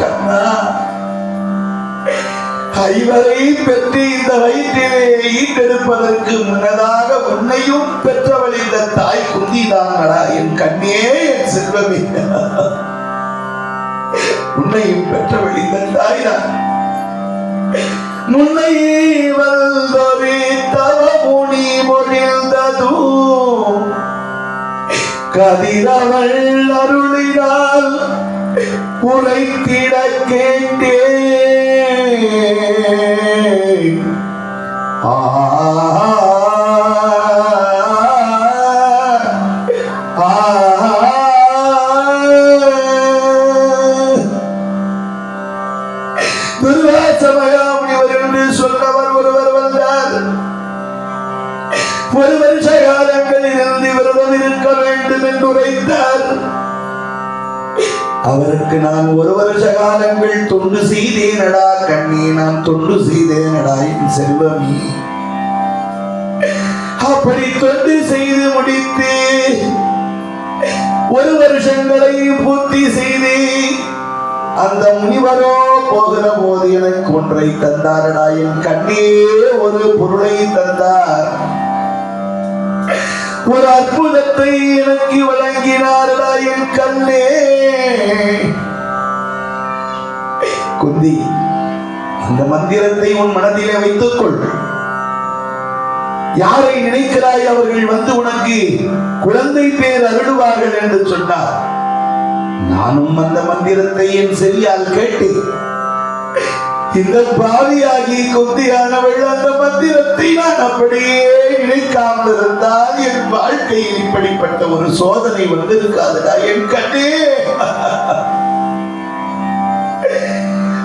கண்ணா ஐவரை பெற்று இந்த வயிற்றிலே ஈட்டெடுப்பதற்கு முன்னதாக உன்னையும் பெற்றவள் இந்த தாய் குந்திதாங்களா என் கண்ணே என் செல்வமே. உன்னையும் பெற்றவள் இந்த தாய் தான் முன்னை வந்தொரு தவமுனி மொழிந்ததூ கதிரவள் அருளினால் உரைத்திட கேட்டே ஆ என்று சொன்னவர் ஒருவர் வந்தார் ஒரு வருஷ காலங்களில் இருந்து விரதம் இருக்க வேண்டும் என்று உரைத்தார் அவருக்கு நான் ஒரு வருஷ காலங்கள் தொண்டு செய்தேனடா கண்ணே நான் தொண்டு செய்தேனடா என் செல்வமி. அப்படி தொண்டு செய்து முடித்து ஒரு வருஷங்களை பூர்த்தி செய்து அந்த முனிவரோ போகிற போது எனக்கு ஒன்றை தந்தாரடா என் கண்ணே ஒரு பொருளை தந்தார். ஒரு அற்புதத்தை எனக்கு வழங்கினார்களா என் கண்ணே? குந்தி அந்த மந்திரத்தை உன் மனதிலே வைத்துக் கொள் யாரை நினைக்கிறாய் அவர்கள் வந்து உனக்கு குழந்தை பேர் அருடுவார்கள் என்று சொன்னார். நானும் அந்த மந்திரத்தை என் செவியால் கேட்டேன். இந்த பாவியாகி குந்தியானவள் அந்த மந்திரத்தை நான் அப்படியே இணைக்காமல் இருந்தால் என் வாழ்க்கையில் இப்படிப்பட்ட ஒரு சோதனை வந்திருக்காதுடா என் கண்ணே.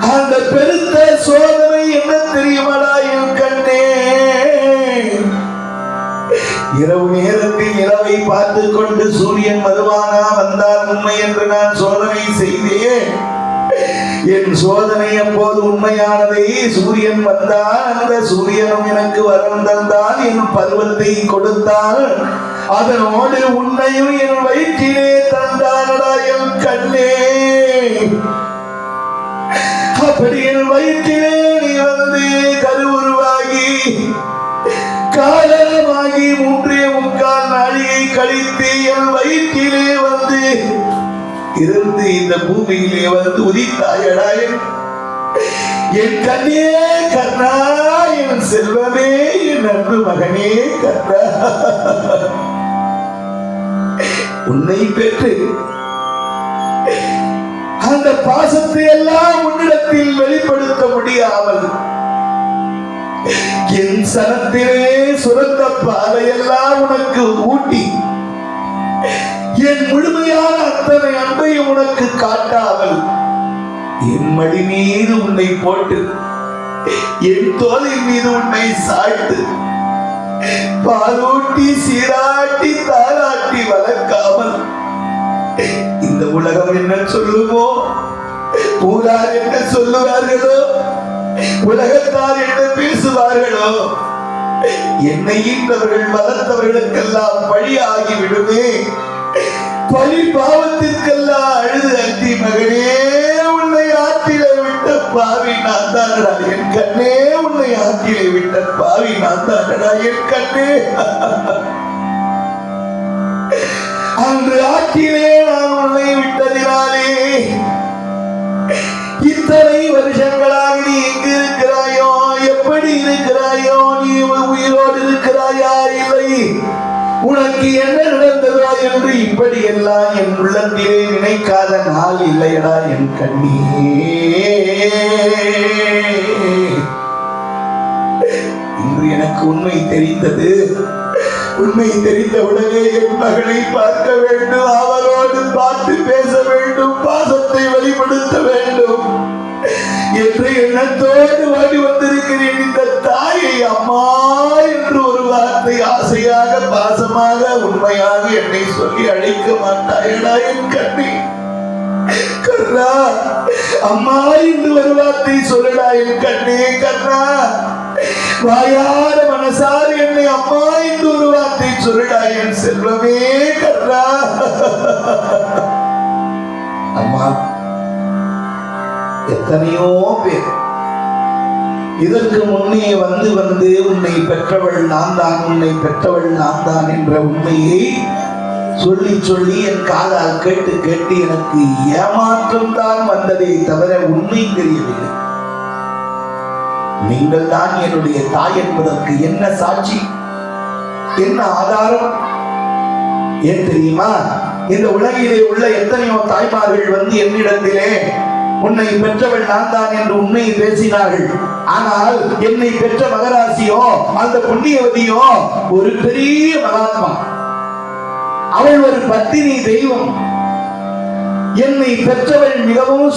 அந்த பெருத்த சோதனை என்ன தெரியுமாடா என் கண்ணே? இரவு நேரத்தில் இரவை பார்த்து கொண்டு சூரியன் வருவானா வந்தால் உண்மை என்று நான் சோதனை செய்தேன். என் சோதனை அப்போது உண்மையானதை. சூரியன் வந்தால் அந்த சூரியனும் எனக்கு வரம் தந்தால் என் பருவத்தை கொடுத்தால் அதனோடு உன்னையும் என் வயிற்றிலே தந்தாரடா என் கண்ணே. அப்படி என் வயிற்றிலே நீ வந்து கருவுருவாகி காலமாகி மூன்றே முக்கால் நாளிகை கழித்து என் வயிற்றிலே வந்து இருந்து இந்த பூமியிலே வந்து உதித்தாயடா என் என் கண்ணே கர்ணா என் செல்வமே என் அன்பு மகனே கர்ணா. உன்னை பெற்று அந்த பாசத்தை எல்லாம் உன்னிடத்தில் வெளிப்படுத்த முடியாமல் என் சனத்திலே சுரந்த பாதையெல்லாம் உனக்கு ஊட்டி என் முழுமையான அத்தனை அன்பையும் உனக்கு காட்டாமல் என் மடி மீது உன்னை போட்டு என் தோலின் மீது உன்னை சாய்த்து பாலூட்டி சீராட்டி தாராட்டி வளர்க்காமல் இந்த உலகம் என்ன சொல்லுமோ? ஊரார் என்ன சொல்லுவார்களோ? உலகத்தார் என்ன பேசுவார்களோ? என்னை ஈன்றவர்கள் வளர்த்தவர்களுக்கெல்லாம் வழியாகி விடுமே. பழி பாவத்திற்கெல்லாம் அழுது அத்தி மகனே உன்னை ஆற்றிலே விட்ட பாவி நான் தானடா? என் கண்ணே உன்னை ஆற்றிலே விட்ட பாவி நான் தானடா? என் கண்ணே. அன்று ஆற்றிலே நான் உன்னை உனக்கு என்ன நடந்ததா என்று இப்படி எல்லாம் என் உள்ளத்திலே நினைக்காத நாள் இல்லையடா என் கண்ணே இன்று எனக்கு உண்மை தெரிந்தது. உண்மை தெரிந்தவுடனே என் மகளை பார்க்க வேண்டும். அவரோடு பார்த்து பேச வேண்டும். பாசத்தை வெளிப்படுத்த வேண்டும். என்று எண்ணத்தோடு வாடி சொல்லி அழைக்க மாட்டாயடா என் கண்ணி. கர்ணா அம்மா என்று ஒரு வார்த்தை சொல்லடா என் கண்ணி கர்ணா. வாயார மனசார என்னை அம்மா என்று ஒரு வார்த்தை சொல்லடா என் செல்வமே கர்ணா. அம்மா எத்தனையோ பேர் இதற்கு முன்னே வந்து வந்து உன்னை பெற்றவள் நான் தான் உன்னை பெற்றவள் நான் தான் என்ற உண்மையை சொல்லி சொல்லி என் காதால் கேட்டு கேட்டு எனக்கு ஏமாற்றம் தான் வந்ததே தவிர உண்மை தெரியவில்லை. நீங்கள் தான் என்னுடைய தாய் என்பதற்கு என்ன சாட்சி? என்ன ஆதாரம்? ஏன் தெரியுமா? இந்த உலகிலே உள்ள எத்தனையோ தாய்மார்கள் வந்து என்னிடத்திலே உன்னை பெற்றவள் நான் தான் என்று உண்மையை பேசினார்கள். ஆனால் என்னை பெற்ற மகராசியோ அந்த புண்ணியவதியோ ஒரு பெரிய மகாத்மா. அவள் ஒரு பத்தினி தெய்வம். என்னை பெற்றவள் மிகவும்